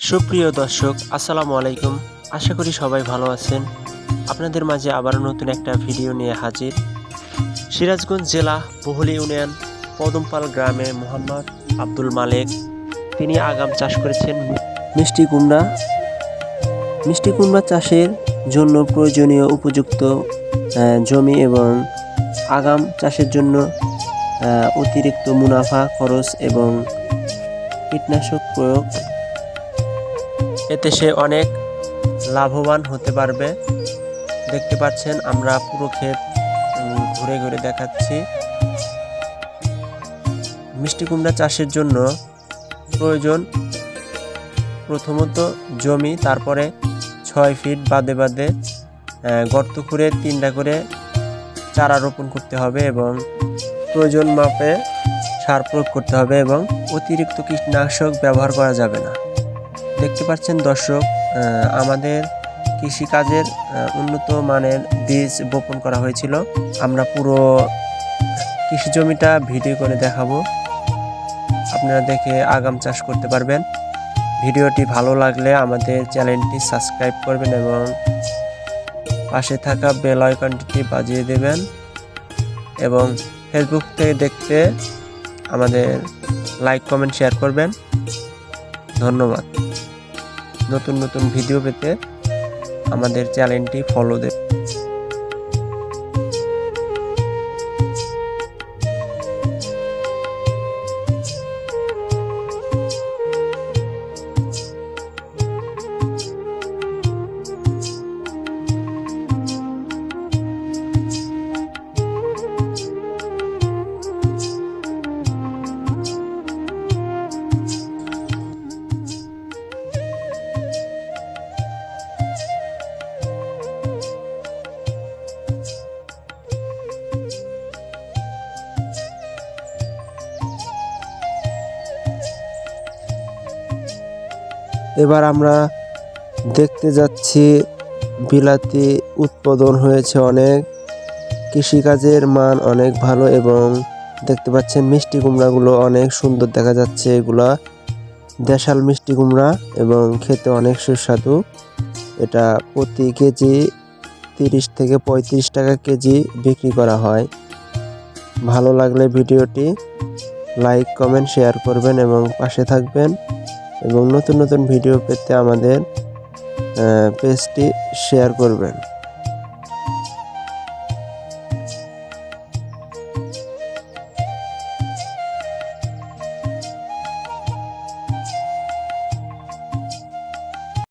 সুপ্রিয় দর্শক, আসসালামু আলাইকুম। আশা করি সবাই ভালো আছেন। আপনাদের মাঝে আবারও নতুন একটা ভিডিও নিয়ে হাজির। সিরাজগঞ্জ জেলা বহুলি ইউনিয়ন, পদমপাল গ্রামে মোহাম্মদ আব্দুল মালেক। তিনি আগাম চাষ করেছেন মিষ্টি কুমড়া। মিষ্টি কুমড়া চাষের জন্য প্রয়োজনীয় উপযুক্ত জমি এবং আগাম চাষের জন্য অতিরিক্ত মুনাফা খরচ এবং কীটনাশক প্রয়োগ এতে সে অনেক লাভবান হতে পারবে। দেখতে পাচ্ছেন, আমরা পুরো ক্ষেত ঘুরে ঘুরে দেখাচ্ছি। মিষ্টি কুমড়া চাষের জন্য প্রয়োজন প্রথমত জমি, তারপরে ছয় ফিট বাদে বাদে গর্ত খুঁড়ে তিনটা করে চারা রোপণ করতে হবে এবং প্রয়োজন মাপে সার প্রয়োগ করতে হবে এবং অতিরিক্ত কীটনাশক ব্যবহার করা যাবে না। দেখতে পাচ্ছেন দর্শক আমাদের কৃষিকাজের উন্নত মানের বীজ বপন করা হয়েছিল। আমরা পুরো কৃষি জমিটা ভিডিও করে দেখাবো। আপনারা দেখে আগাম চাষ করতে পারবেন। ভিডিওটি ভালো লাগলে আমাদের চ্যানেলটি সাবস্ক্রাইব করবেন এবং পাশে থাকা বেল আইকনটি বাজিয়ে দেবেন এবং ফেসবুক থেকে দেখতে আমাদের লাইক কমেন্ট শেয়ার করবেন। ধন্যবাদ। নতুন নতুন ভিডিও পেতে আমাদের চ্যানেলটি ফলো দেবে এবার আমরা দেখতে যাচ্ছি বিলাতি উৎপাদন হয়েছে অনেক। কৃষিকাজের মান অনেক ভালো এবং দেখতে পাচ্ছেন মিষ্টি কুমড়াগুলো অনেক সুন্দর দেখা যাচ্ছে এগুলা। দেশাল মিষ্টি কুমড়া এবং খেতে অনেক সুস্বাদু। এটা প্রতি কেজি তিরিশ থেকে পঁয়ত্রিশ টাকা কেজি বিক্রি করা হয়। ভালো লাগলে ভিডিওটি লাইক, কমেন্ট, শেয়ার করবেন এবং পাশে থাকবেন। এবং নতুন নতুন ভিডিও পেতে আমাদের পেজটি শেয়ার করবেন।